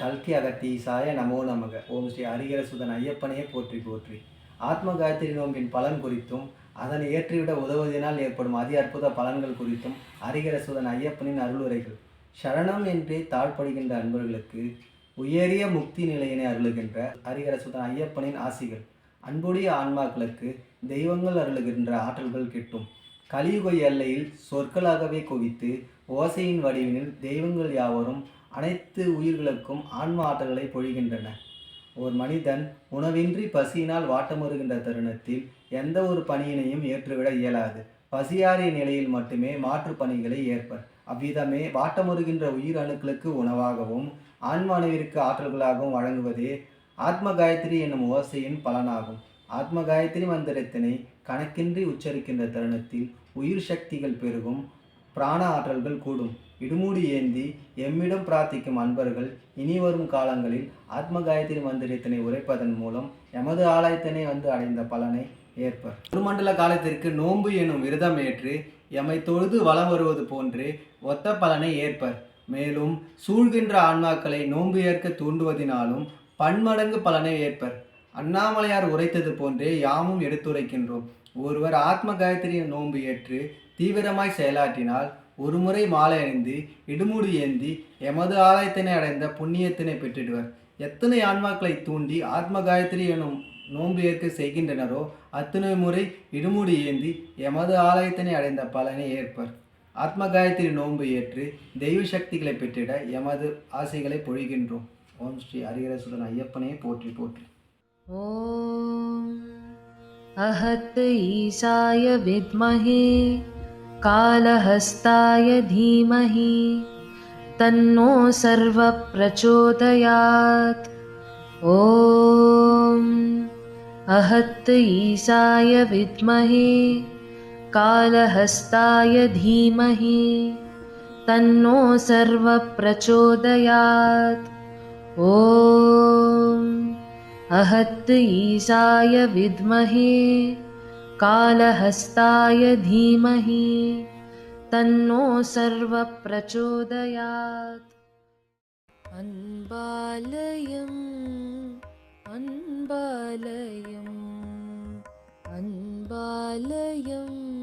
கல்கி அகத்தீசாய நமோ நமக. ஓம் ஸ்ரீ ஹரிகர சுதன் ஐயப்பனையே போற்றி போற்றி. ஆத்ம காயத்ரி நோம்பின் பலன் குறித்தும் அதனை ஏற்றிவிட உதவுவதனால் ஏற்படும் அதி அற்புத பலன்கள் குறித்தும் ஹரிகர சுதன் ஐயப்பனின் அருளுரைகள். சரணம் என்றே தாழ்படுகின்ற அன்பர்களுக்கு உயரிய முக்தி நிலையினை அருளுகின்ற ஹரிகர சுதன் ஐயப்பனின் ஆசிகள். அன்புடைய ஆன்மாக்களுக்கு தெய்வங்கள் அருளுகின்ற ஆற்றல்கள் கிட்டும். கலியுக எல்லையில் சொற்களாகவே குவித்து ஓசையின் வடிவினில் தெய்வங்கள் யாவரும் அனைத்து உயிர்களுக்கும் ஆன்ம ஆற்றல்களை பொழிகின்றன. ஒரு மனிதன் உணவின்றி பசியினால் வாட்டமுறுகின்ற தருணத்தில் எந்த ஒரு பணியினையும் ஏற்றுவிட இயலாது. பசியாறிய நிலையில் மட்டுமே மாற்று பணிகளை ஏற்பர். அவ்விதமே வாட்டமுறுகின்ற உயிர் அணுக்களுக்கு உணவாகவும் ஆன்மானவிற்கு ஆற்றல்களாகவும் வழங்குவதே ஆத்ம காயத்ரி என்னும் ஓசையின் பலனாகும். ஆத்ம காயத்ரி மந்திரத்தினை கணக்கின்றி உச்சரிக்கின்ற தருணத்தில் உயிர் சக்திகள் பெருகும் பிராண ஆற்றல்கள் கூடும். இடுமூடி ஏந்தி எம்மிடம் பிரார்த்திக்கும் அன்பர்கள் இனி வரும் காலங்களில் ஆத்ம காயத்ரி மந்திரத்தினை உரைப்பதன் மூலம் எமது ஆலயத்தினை வந்து அடைந்த பலனை ஏற்பர். ஒரு மண்டல காலத்திற்கு நோன்பு எனும் விரதம் ஏற்று எமை தொழுது வலம் வருவது போன்று ஒத்த பலனை ஏற்பர். மேலும் சூழ்கின்ற ஆன்மாக்களை நோன்பு ஏற்க தூண்டுவதினாலும் பன்மடங்கு பலனை ஏற்பர். அண்ணாமலையார் உரைத்தது போன்றே யாமும் எடுத்துரைக்கின்றோம். ஒருவர் ஆத்ம காயத்ரி நோன்பு ஏற்று தீவிரமாய் செயலாற்றினால் ஒருமுறை மாலை அணிந்து இடுமுடி ஏந்தி எமது ஆலயத்தினை அடைந்த புண்ணியத்தினை பெற்றிடுவர். எத்தனை ஆன்மாக்களை தூண்டி ஆத்ம காயத்ரி எனும் நோன்பு ஏற்க செய்கின்றனரோ அத்தனை முறை இடுமுடி ஏந்தி எமது ஆலயத்தினை அடைந்த பலனை ஏற்பர். ஆத்ம காயத்ரி நோன்பு ஏற்று தெய்வ சக்திகளை பெற்றிட எமது ஆசைகளை பொழிகின்றோம். ஓம் ஸ்ரீ ஹரிகரசுதன் ஐயப்பனே போற்றி போற்றி. ॐ अहत् ईशाय विद्महे कालहस्ताय धीमहि तन्नो सर्वप्रचोदयात्। ॐ अहत् ईशाय विद्महे कालहस्ताय धीमहि तन्नो सर्वप्रचोदयात्। ॐ अहत् ईशाय विद्महे कालहस्ताय धीमहि तन्नो सर्वप्रचोदयात्। अन्बालयम् अन्बालयम् अन्बालयम्